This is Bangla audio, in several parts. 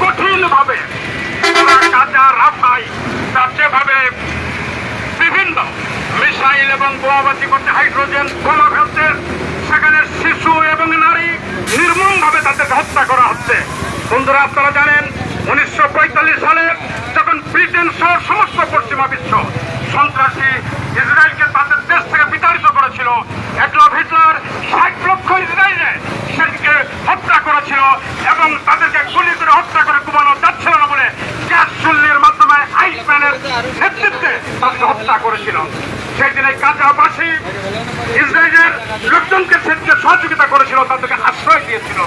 কঠিন ভাবে কাঁচা রাস্তায় তার যেভাবে বিভিন্ন মিসাইল এবং বোমাবাজি করতে হাইড্রোজেন বোমা ফেলছে, সেখানে শিশু এবং নারী নির্মমভাবে তাদের হত্যা করা হচ্ছে। বন্ধুরা, আপনারা জানেন, উনিশশো পঁয়তাল্লিশ সালে যখন ব্রিটেন সহ সমস্ত পশ্চিমা বিশ্ব সন্ত্রাসী ইসরায়েলকে তাদের দেশ থেকে বিতাড়িত করেছিল একলা হিটলার ষাট লক্ষ ইসরায়েলে সেদিকে হত্যা করেছিল এবং তাদেরকে গুলি করে হত্যা করে কুমানো যাচ্ছিল না বলে গ্যাস চুল্লির মাধ্যমে আইসম্যানের নেতৃত্বে তাদেরকে হত্যা করেছিল। সেই দিনে কাঁচাবাসী ইসরায়েলের লোকজনকে সেদিকে সহযোগিতা করেছিল, তাদেরকে আশ্রয় দিয়েছিল।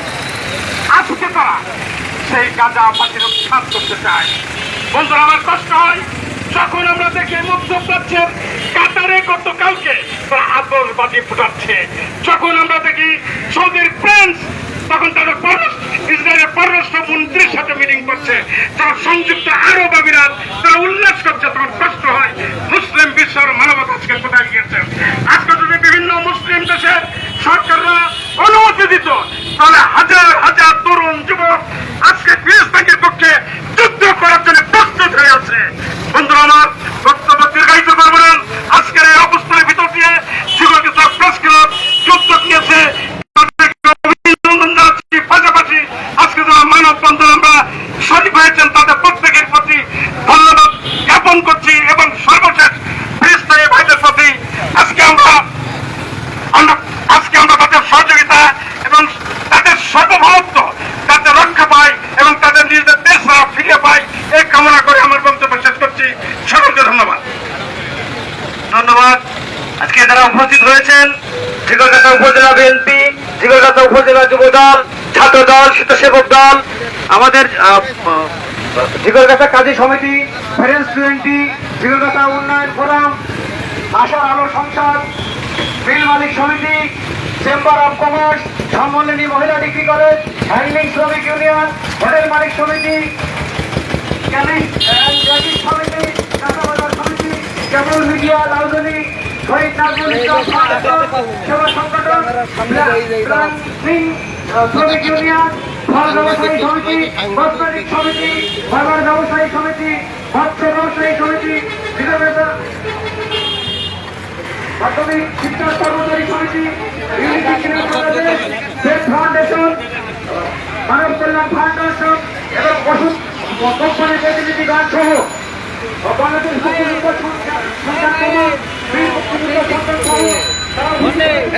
আজকে তারা সেই গাঁজা পাখির উৎখাত করতে চায়। বন্ধুরা, আমার কষ্ট হয়, যখন আমরা দেখি মধ্যপ্রাচ্যের কাতারে গতকালকে তারা আতসবাজি ফুটাচ্ছে। যখন আমরা দেখি সৌদির প্রিন্স করছে তারা সংযুক্ত আরব আমিরাত তারা উল্লাস করছে তখন কষ্ট হয় মুসলিম বিশ্বের মানবতা আজকে কোথায় গিয়েছে আজকে যদি বিভিন্ন মুসলিম দেশের সরকাররা অনুমতি দিত তাহলে হাজার হাজার তরুণ যুবক আজকে ফিলিস্তিনের পক্ষে যুদ্ধ করার জন্য প্রস্তুত হয়ে আছে বন্ধুরা আমার বক্তব্য দীর্ঘায়িত করব না আজকের এই অবস্থানের ভিতর দিয়ে যুবক প্রেস ক্লাব যুদ্ধ দিয়েছে তাদেরকে অভিনন্দন জানাচ্ছি পাশাপাশি আজকে যারা মানব বন্ধন আমরা শরীফ হয়েছেন তাদের প্রত্যেকের প্রতি ধন্যবাদ জ্ঞাপন করছি এবং সর্বশেষ ফিলিস্তিনি ভাইদের প্রতি আজকে আমরা আমরা আজকে আমরা তাদের সহযোগিতা এবং তাদের সর্বভৌমত্ব যাতে রক্ষা পায় এবং তাদের নিজেদের দেশ তারা ফিরে পায় এই কামনা করে আমার বক্তব্য শেষ করছি সকলকে ধন্যবাদ ধন্যবাদ আজকে যারা উপস্থিত হয়েছেন ঝিগরগাছা উপজেলা বিএনপি ঝিগরগাছা উপজেলা যুব দল ছাত্র দল স্বেচ্ছাসেবক দল আমাদের ঝিগরগাছা কাজী সমিতি ফ্রেন্স টোয়েন্টি ঝিগরগাছা উন্নয়ন ফোরাম, আশার আলো সংসদ মিল মালিক সমিতি, চেম্বার অফ কমার্স সম্মেলনী মহিলা ডিগ্রি কলেজ, হ্যান্ডলিং শ্রমিক ইউনিয়ন, হোটেল মালিক সমিতি সমিতি সমিতি কেবল মিডিয়া রাজধানী শহীদ নাজমুল সেবা সংগঠন সিং শ্রমিক ইউনিয়ন ফল ব্যবসায়ী সমিতি কসমেটিক সমিতি ফাইবার ব্যবসায়ী সমিতি মৎস্য ব্যবসায়ী সমিতি বিধানসভা। প্রাথমিক শিক্ষা কর্মচারী সমিতি ফাউন্ডেশন মানব কল্যাণ ফাউন্ডেশন এবং ওষুধ কোম্পানির প্রতিনিধি গান সহ। বাংলাদেশ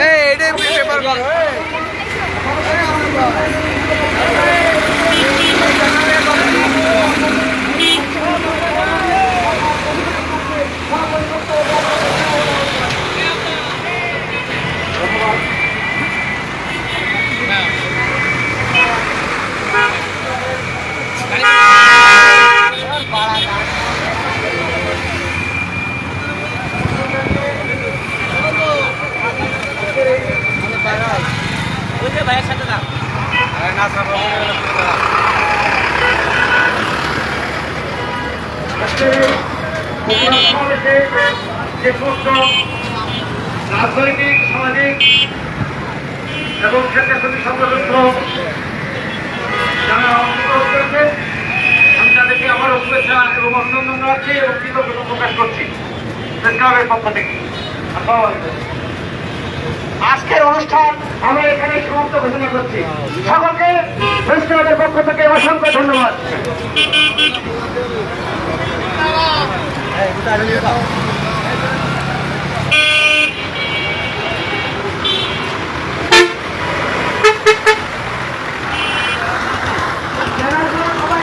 এই এটাই পেপার কর আজকে উপজেলা সমাবেশে যে সমস্ত রাজনৈতিক সামাজিক এবং স্বেচ্ছাসেবী সংগঠন যারা অংশগ্রহণ করেছে আমি তাদেরকে আমারও শুভেচ্ছা এবং অভিনন্দন জানাচ্ছি এবং কৃতজ্ঞতা প্রকাশ করছি প্রেসক্লাবের পক্ষ থেকে আসসালামু আলাইকুম। আজকের অনুষ্ঠান আমি এখানে সমাপ্ত ঘোষণা করছি। সকলকে বৈষ্ণবের পক্ষ থেকে অসংখ্য ধন্যবাদ।